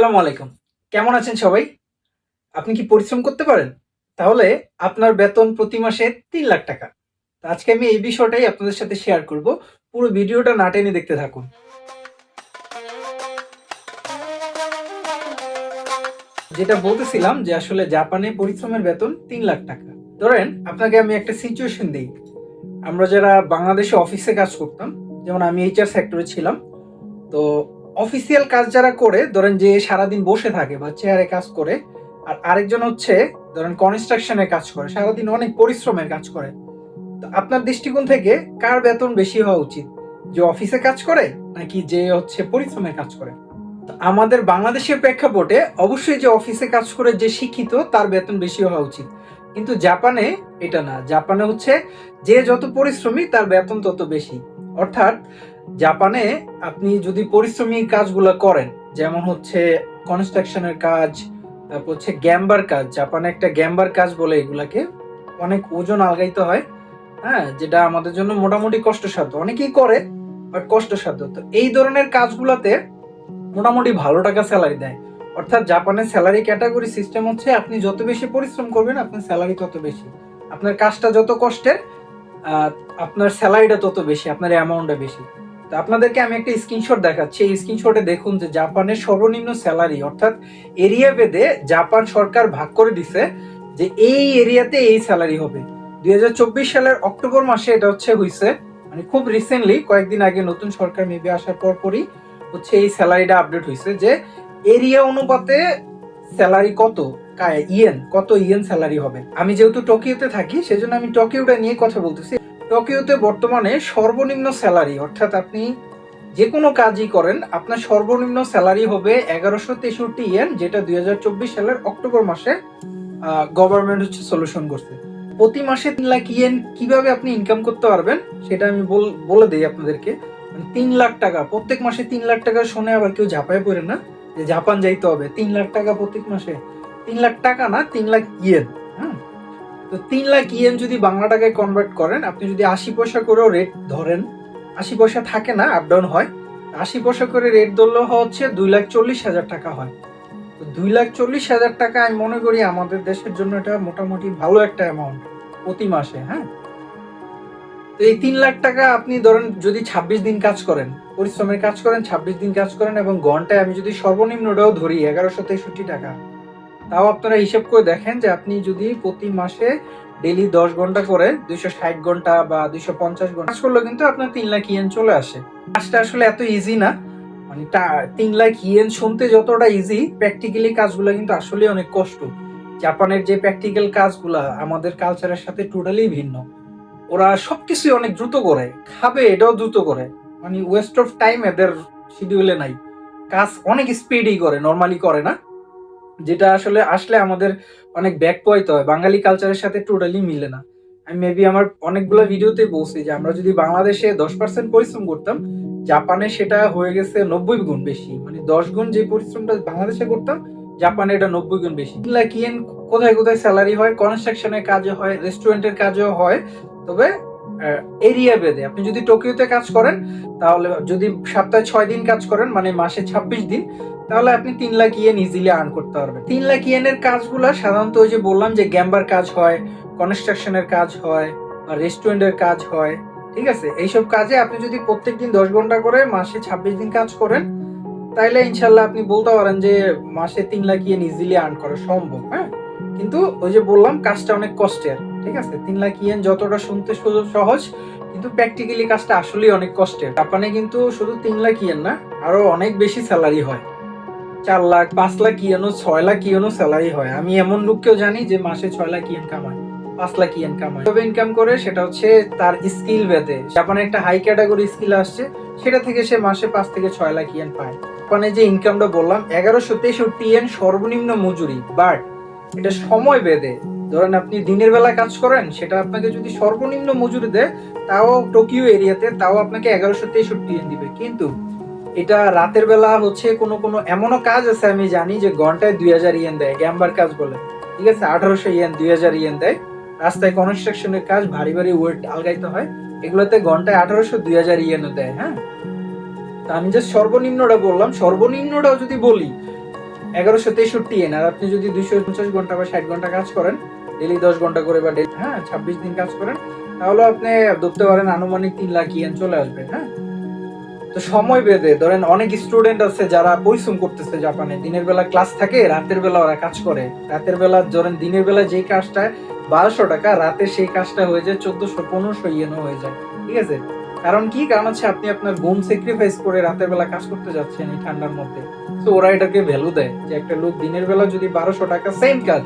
আসসালামু আলাইকুম। কেমন আছেন সবাই? আপনি কি পরিশ্রম করতে পারেন? তাহলে আপনার বেতন প্রতি মাসে তিন লাখ টাকা। আজকে আমি এই বিষয়টাই আপনাদের সাথে শেয়ার করব। পুরো ভিডিওটা না টেনে দেখতে থাকুন। যেটা বলতেছিলাম যে আসলে জাপানে পরিশ্রমের বেতন তিন লাখ টাকা। ধরেন, আপনাকে আমি একটা সিচুয়েশন দিই। আমরা যারা বাংলাদেশে অফিসে কাজ করতাম, যেমন আমি এইচআর সেক্টরে ছিলাম, তো অফিসিয়াল কাজ যারা করে, ধরেন যে সারাদিন বসে থাকে বা চেয়ারে কাজ করে, আর আরেকজন হচ্ছে, ধরেন কনস্ট্রাকশনে কাজ করে, সারাদিন অনেক পরিশ্রমের কাজ করে। তো আপনার দৃষ্টিকোণ থেকে কার বেতন বেশি হওয়া উচিত? যে অফিসে কাজ করে, নাকি যে হচ্ছে পরিশ্রমের কাজ করে? তো আমাদের বাংলাদেশের প্রেক্ষাপটে অবশ্যই যে অফিসে কাজ করে যে শিক্ষিত, তার বেতন বেশি হওয়া উচিত। কিন্তু জাপানে এটা না। জাপানে হচ্ছে যে যত পরিশ্রমী, তার বেতন তত বেশি। অর্থাৎ জাপানে আপনি যদি পরিশ্রমী কাজগুলো করেন, যেমন হচ্ছে কনস্ট্রাকশনের কাজ, তারপর হচ্ছে গ্যাম্বার কাজ, জাপানে একটা গ্যাম্বার কাজ বলে এগুলাকে অনেক ওজন আলগাইতে হয় হ্যাঁ যেটা আমাদের জন্য মোটামুটি কষ্টসাধ্য। অনেকেই করে বাট কষ্টসাধ্য। তো এই ধরনের কাজগুলোতে মোটামুটি ভালো টাকা স্যালারি দেয়। অর্থাৎ জাপানের স্যালারি ক্যাটাগরি সিস্টেম হচ্ছে, আপনি যত বেশি পরিশ্রম করবেন, আপনার স্যালারি তত বেশি। আপনার কাজটা যত কষ্টের আপনার স্যালারিটা তত বেশি, আপনার অ্যামাউন্টটা বেশি। তো আপনাদেরকে আমি একটা স্ক্রিনশট দেখাচ্ছি। এই স্ক্রিনশটে দেখুন যে জাপানের সর্বনিম্ন স্যালারি অর্থাৎ এরিয়া ভেদে জাপান সরকার ভাগ করে দিছে যে এই এরিয়াতে এই স্যালারি হবে। দুই সালের অক্টোবর মাসে এটা হচ্ছে হইছে। মানে খুব রিসেন্টলি কয়েকদিন আগে নতুন সরকার মেবি আসার পর পরই হচ্ছে এই স্যালারিটা আপডেট হয়েছে যে এরিয়া অনুপাতে স্যালারি কত? ইয়েন কত ইয়েন স্যালারি হবে? আমি যেহেতু টোকিওতে থাকি, সেজন্য আমি টোকিওটা নিয়ে কথা বলতেছি। টোকিওতে বর্তমানে সর্বনিম্ন স্যালারি, অর্থাৎ আপনি যে কোনো কাজই করেন, আপনার সর্বনিম্ন স্যালারি হবে এগারোশো তেষট্টি ইয়েন, যেটা দু হাজার চব্বিশ সালের অক্টোবর মাসে গভর্নমেন্ট হচ্ছে সলিউশন করছে। প্রতি মাসে তিন লাখ ইয়েন কীভাবে আপনি ইনকাম করতে পারবেন, সেটা আমি বল- দিই আপনাদেরকে। মানে তিন লাখ টাকা, প্রত্যেক মাসে তিন লাখ টাকা শুনে আবার কেউ ঝাঁপায় পড়ে না, যে জাপান যাইতে হবে। তিন লাখ টাকা প্রত্যেক মাসে, তিন লাখ টাকা না, তিন লাখ ইয়েন। তো তিন লাখ ইয়েন যদি বাংলা টাকায় কনভার্ট করেন, আপনি যদি আশি পয়সা করেও রেট ধরেন, আশি পয়সা থাকে না আপ ডাউন হয়, আশি পয়সা করে রেট ধরলে হচ্ছে দুই লাখ চল্লিশ হাজার টাকা হয়। তো দুই লাখ চল্লিশ হাজার টাকা আমি মনে করি আমাদের দেশের জন্য এটা মোটামুটি ভালো একটা অ্যামাউন্ট প্রতি মাসে হ্যাঁ? তো এই তিন লাখ টাকা আপনি ধরেন যদি ছাব্বিশ দিন কাজ করেন, পরিশ্রমের কাজ করেন, ছাব্বিশ দিন কাজ করেন এবং ঘন্টায় আমি যদি সর্বনিম্নটাও ধরি, এগারোশো তেষট্টি টাকা তাও আপনারা হিসেব করে দেখেন যে আপনি যদি প্রতি মাসে ডেলি দশ ঘণ্টা করে দুইশো ষাট ঘণ্টা বা দুইশো পঞ্চাশ ঘণ্টা কাজ করলে কিন্তু আপনার তিন লাখ ইয়েন চলে আসে। কাজটা আসলে এত ইজি না। মানে তিন লাখ ইয়েন শুনতে যতটা ইজি প্র্যাকটিক্যালি কাজগুলো কিন্তু আসলে অনেক কষ্ট। জাপানের যে প্র্যাকটিক্যাল কাজগুলা, আমাদের কালচারের সাথে টোটালি ভিন্ন। ওরা সবকিছুই অনেক দ্রুত করে। খাবে এটাও দ্রুত করে। মানে ওয়েস্ট অফ টাইম এদের শিডিউলে নাই। কাজ অনেক স্পিডই করে নর্মালি করে না। যেটা আসলে আসলে আমাদের অনেক ব্যাক পয়তে হয়। বাঙালি কালচারের সাথে টোটালি মিলে না। আমি মেবি আমার অনেকগুলো ভিডিওতে বলছি যে, আমরা যদি বাংলাদেশে দশ পার্সেন্ট পরিশ্রম করতাম, জাপানে সেটা হয়ে গেছে নব্বই গুণ বেশি। মানে দশ গুণ যে পরিশ্রমটা বাংলাদেশে করতাম, জাপানে এটা নব্বই গুণ বেশি। লাইক ইয়েন কোথায় কোথায় স্যালারি হয় কনস্ট্রাকশনের কাজে হয় রেস্টুরেন্টের কাজেও হয়। তবে এরিয়া ভেদে। আপনি যদি টোকিওতে কাজ করেন, তাহলে যদি সপ্তাহে ছয় দিন কাজ করেন মানে মাসে ছাব্বিশ দিন তাহলে আপনি তিন লাখ ইয়েন ইজিলি আর্ন করতে পারবেন। তিন লাখ ইয়েনের কাজগুলো সাধারণত ওই যে বললাম যে গ্যাম্বার কাজ হয়, কনস্ট্রাকশনের কাজ হয় রেস্টুরেন্টের কাজ হয়, ঠিক আছে? এইসব কাজে আপনি যদি প্রত্যেক দিন দশ ঘণ্টা করে মাসে ছাব্বিশ দিন কাজ করেন তাহলে ইনশাল্লাহ আপনি বলতে পারেন যে মাসে তিন লাখ ইয়েন ইজিলি আর্ন করা সম্ভব হ্যাঁ? কিন্তু ওই যে বললাম, কাজটা অনেক কষ্টের, ঠিক আছে? তিন লাখ ইয়েন যতটা শুনতে সহজ কিন্তু প্র্যাকটিক্যালি কাজটা আসলেই অনেক কষ্টের। জাপানে কিন্তু শুধু তিন লাখ ইয়েন না, আরও অনেক বেশি স্যালারি হয়। চার লাখ, পাঁচ লাখ ইয়েনও ছয় লাখ ইয়েনও স্যালারি হয়। আমি এমন লোককেও জানি যে মাসে ছয় লাখ ইয়েন কামায় পাঁচ লাখ ইয়েন কামায় তবে ইনকাম করে? সেটা হচ্ছে তার স্কিল জাপানে একটা হাই ক্যাটাগরি স্কিল আসছে, সেটা থেকে সে মাসে পাঁচ থেকে ছয় লাখ ইয়েন পায়। জাপানে যে ইনকামটা বললাম, এগারোশো তেষট্টি ইয়েন সর্বনিম্ন মজুরি। বাট এটা সময় বেঁধে ধরেন আপনি দিনের বেলা কাজ করেন, সেটা আপনাকে যদি সর্বনিম্ন মজুরি দেয়, তাও টোকিও এরিয়াতে তাও আপনাকে এগারোশো তেষট্টি ইয়েন দিবে। কিন্তু এটা রাতের বেলা হচ্ছে কোনো কোনো এমনও কাজ আছে আমি জানি যে ঘন্টায় দুই হাজার ইয়েন দেয়, গ্যাম্বার কাজ বলে। ঠিক আছে? আঠারোশো ইয়েন, দুই হাজার ইয়েন দেয়। রাস্তায় কনস্ট্রাকশনের কাজ ভারী ভারী ওয়েট আলগাইতে হয়। এগুলোতে ঘন্টায় আঠারোশো, দুই হাজার ইয়েনও দেয় হ্যাঁ? তা আমি যে সর্বনিম্নটা বললাম। সর্বনিম্নটাও যদি বলি, এগারোশো তেষট্টি এন আর আপনি যদি দুইশো পঞ্চাশ ঘণ্টা বা ষাট ঘণ্টা কাজ করেন ডেলি দশ ঘণ্টা করে বা daily- হ্যাঁ ছাব্বিশ দিন কাজ করেন, তাহলে আপনি ধরতে পারেন আনুমানিক তিন লাখ ইয়েন চলে আসবে হ্যাঁ? তো সময় বেঁধে, ধরেন অনেক স্টুডেন্ট আছে যারা পরিশ্রম করতেছে জাপানে। দিনের বেলা ক্লাস থাকে, রাতের বেলা ওরা কাজ করে। রাতের বেলা ধরেন দিনের বেলা যেই কাজটা বারোশো টাকা, রাতে সেই কাজটা হয়ে যায় চোদ্দশো, পনেরোশো ইয়েনও হয়ে যায়। ঠিক আছে? কারণ কি? কারণ হচ্ছে আপনি আপনার ঘুম স্যাক্রিফাইস করে রাতের বেলা কাজ করতে যাচ্ছেন এই ঠান্ডার মধ্যে। তো ওরা এটাকে ভ্যালু দেয় যে একটা লোক দিনের বেলা যদি বারোশো টাকা সেম কাজ।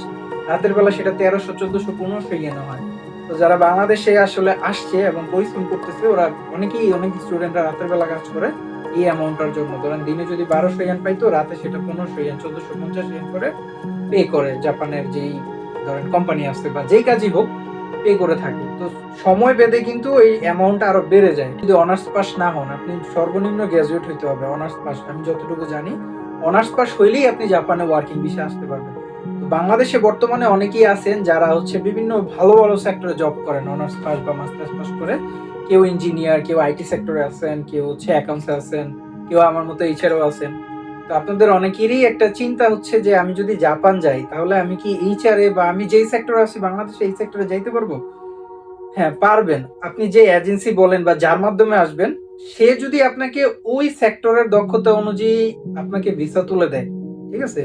রাতের বেলা সেটা তেরোশো, চোদ্দশো, পনেরোশো ইয়েন হয়। তো যারা বাংলাদেশে আসলে আসছে এবং পরিশ্রম করতেছে, ওরা অনেকেই অনেক স্টুডেন্টরা রাতের বেলা কাজ করে, এই অ্যামাউন্টটার জন্য। ধরেন দিনে যদি বারোশো ইয়েন পাইতো, রাতে সেটা পনেরোশো ইয়েন চোদ্দশো পঞ্চাশ ইয়েন করে পে করে জাপানের যেই, ধরেন কোম্পানি আসছে বা যেই কাজই হোক পে করে থাকে। তো সময় বেঁধে কিন্তু এই অ্যামাউন্টটা আরও বেড়ে যায়। যদি অনার্স পাস না হন, আপনি সর্বনিম্ন গ্র্যাজুয়েট হইতে হবে অনার্স পাস আমি যতটুকু জানি অনার্স পাস হইলেই আপনি জাপানে ওয়ার্কিং ভিসা আসতে পারবেন। বাংলাদেশে বর্তমানে অনেকেই আছেন যারা হচ্ছে বিভিন্ন ভালো ভালো সেক্টরে জব করেন অনার্স পাস বা মাস্টার্স পাস করে। কেউ ইঞ্জিনিয়ার কেউ আইটি সেক্টরে আছেন, কেউ হচ্ছে অ্যাকাউন্টসে আছেন, কেউ আমার মতো এইচআরও আছেন। তো আপনাদের অনেকেরই একটা চিন্তা হচ্ছে যে আমি যদি জাপান যাই, তাহলে আমি কি এইচআরএ বা আমি যেই সেক্টরে আছি, বাংলাদেশে এই সেক্টরে যাইতে পারব? হ্যাঁ পারবেন। আপনি যে এজেন্সি বলেন বা যার মাধ্যমে আসবেন, সে যদি আপনাকে ওই সেক্টরের দক্ষতা অনুযায়ী আপনাকে ভিসা তুলে দেয় ঠিক আছে?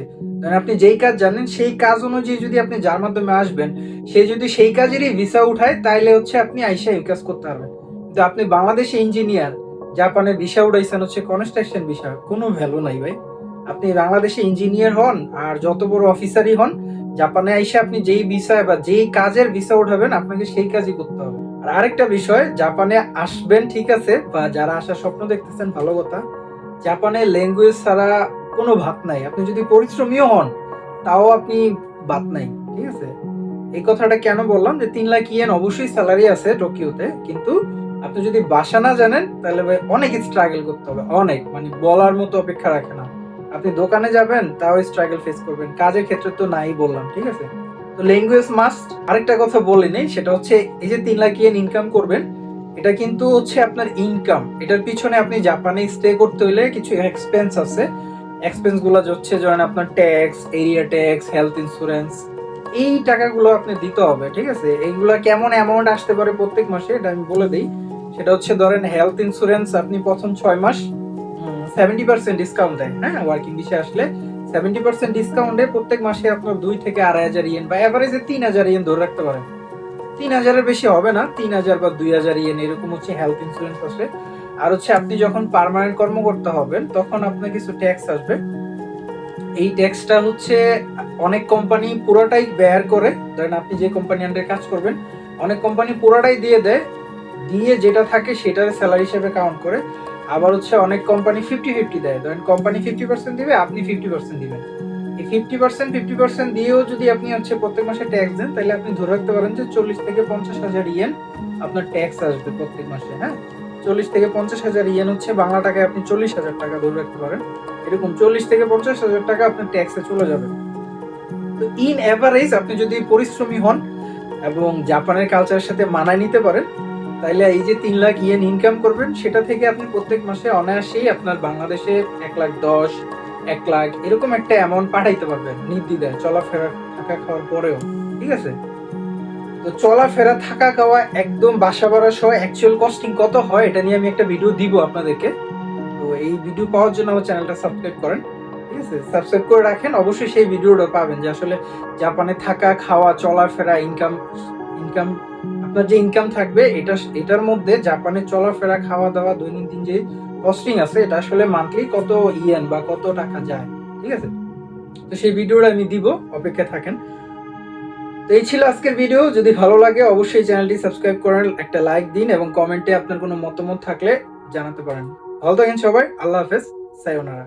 আপনি যেই কাজ জানেন, সেই কাজ অনুযায়ী যদি আপনি যার মাধ্যমে আসবেন, সে যদি সেই কাজেরই ভিসা উঠায়, তাইলে হচ্ছে আপনি আইসা এই কাজ করতে পারবেন। কিন্তু আপনি বাংলাদেশে ইঞ্জিনিয়ার জাপানে ভিসা উঠাইছেন হচ্ছে কনস্ট্রাকশন ভিসা কোনো ভ্যালু নাই ভাই। আপনি বাংলাদেশে ইঞ্জিনিয়ার হন আর যত বড় অফিসারই হন, জাপানে আইসে আপনি যেই ভিসা বা যেই কাজের ভিসা উঠাবেন, আপনাকে সেই কাজই করতে হবে। আর আরেকটা বিষয়, জাপানে আসবেন ঠিক আছে, বা যারা আসার স্বপ্ন দেখতেছেন, ভালো কথা, জাপানে ল্যাঙ্গুয়েজ ছাড়া কোনো ভাত নাই। আপনি যদি পরিশ্রমীও হন, তাও আপনি ভাত নাই, ঠিক আছে? এই কথাটা কেন বললাম যে তিন লাখ ইয়েন অবশ্যই স্যালারি আছে টোকিওতে, কিন্তু আপনি যদি বাসা না জানেন, তাহলে ভাই অনেক স্ট্রাগল করতে হবে, অনেক। মানে বলার মতো অপেক্ষা রাখে না। আপনি দোকানে যাবেন, তাও স্ট্রাগল ফেস করবেন। কাজের ক্ষেত্রে তো নাই বললাম, ঠিক আছে? তো ল্যাঙ্গুয়েজ মাস্ট আরেকটা কথা বলে বলিনি সেটা হচ্ছে এই যে তিন লাখ ইয়েন ইনকাম করবেন, এটা কিন্তু হচ্ছে আপনার ইনকাম এটার পিছনে আপনি জাপানে স্টে করতে হলে কিছু এক্সপেন্স আছে। এক্সপেন্সগুলো হচ্ছে যেমন আপনার tax area tax health insurance এই টাকাগুলো আপনি দিতে হবে, ঠিক আছে? এইগুলো কেমন অ্যামাউন্ট আসতে পারে প্রত্যেক মাসে, এটা আমি বলে দিই। সেটা হচ্ছে ধরেন হেলথ ইন্স্যুরেন্স আপনি প্রথম ছয় মাস সেভেন্টি পার্সেন্ট ডিসকাউন্ট দেয় হ্যাঁ? ওয়ার্কিং বিষে আসলে সেভেন্টি পার্সেন্ট ডিসকাউন্টে প্রত্যেক মাসে আপনার দুই থেকে আড়াই হাজার ইয়েন বা অ্যাভারেজে তিন হাজার ইয়েন ধরে রাখতে পারেন। তিন হাজারের বেশি হবে না, তিন হাজার বা দুই হাজার ইয়েন এরকম হচ্ছে হেলথ ইন্স্যুরেন্স আসলে। আর হচ্ছে আপনি যখন পার্মানেন্ট কর্মকর্তা হবেন, তখন আপনার কিছু ট্যাক্স আসবে। এই ট্যাক্সটা হচ্ছে অনেক কোম্পানি পুরোটাই ব্যয় করে। ধরেন আপনি যে কোম্পানি আন্ডারে কাজ করবেন, অনেক কোম্পানি পুরোটাই দিয়ে দেয়। দিয়ে যেটা থাকে সেটার স্যালারি হিসেবে কাউন্ট করে। আবার হচ্ছে অনেক কোম্পানি ফিফটি ফিফটি দেয়। ধরেন কোম্পানি ফিফটি পার্সেন্ট দিবে, আপনি ফিফটি পার্সেন্ট দিবেন। এই ফিফটি পার্সেন্ট ফিফটি পার্সেন্ট দিয়েও যদি আপনি হচ্ছে প্রত্যেক মাসে ট্যাক্স দেন, তাহলে আপনি ধরে রাখতে পারেন যে চল্লিশ থেকে পঞ্চাশ হাজার ইয়েন আপনার ট্যাক্স আসবে প্রত্যেক মাসে হ্যাঁ? চল্লিশ থেকে পঞ্চাশ হাজার ইয়েন হচ্ছে বাংলা টাকায় আপনি চল্লিশ হাজার টাকা ধরে রাখতে পারেন। এরকম চল্লিশ থেকে পঞ্চাশ হাজার টাকা আপনার ট্যাক্সে চলে যাবে। তো ইন অ্যাভারেজ আপনি যদি পরিশ্রমী হন এবং জাপানের কালচারের সাথে মানায় নিতে পারেন তাহলে এই যে তিন লাখ ইয়েন ইনকাম করবেন, সেটা থেকে আপনি প্রত্যেক মাসে অনায়াসেই আপনার বাংলাদেশে এক লাখ দশ, এক লাখ এরকম একটা অ্যামাউন্ট পাঠাইতে পারবেন, নির্দ্বিধায় চলাফেরা, থাকা খাওয়ার পরেও। ঠিক আছে? তো চলাফেরা, থাকা, খাওয়া, একদম বাসা ভাড়া সহ অ্যাকচুয়াল কস্টিং কত হয়, এটা নিয়ে আমি একটা ভিডিও দিব আপনাদেরকে। তো এই ভিডিও পাওয়ার জন্য আমার চ্যানেলটা সাবস্ক্রাইব করেন, ঠিক আছে? সাবস্ক্রাইব করে রাখেন, অবশ্যই সেই ভিডিওটা পাবেন যে আসলে জাপানে থাকা, খাওয়া, চলাফেরা ইনকাম ইনকাম আপনার যে ইনকাম থাকবে, এটা, এটার মধ্যে জাপানে চলাফেরা, খাওয়া, দাওয়া, দৈনন্দিন যে কস্টিং আছে, এটা আসলে মান্থলি কত ইয়েন বা কত টাকা যায়, ঠিক আছে? তো সেই ভিডিওটা আমি দিব অপেক্ষা থাকেন। তো এই ছিল আজকের ভিডিও যদি ভালো লাগে, অবশ্যই চ্যানেলটি সাবস্ক্রাইব করেন, একটা লাইক দিন এবং কমেন্টে আপনার কোনো মতামত থাকলে জানাতে পারেন। ভালো থাকেন সবাই, আল্লাহ হাফেজ সায়োনারা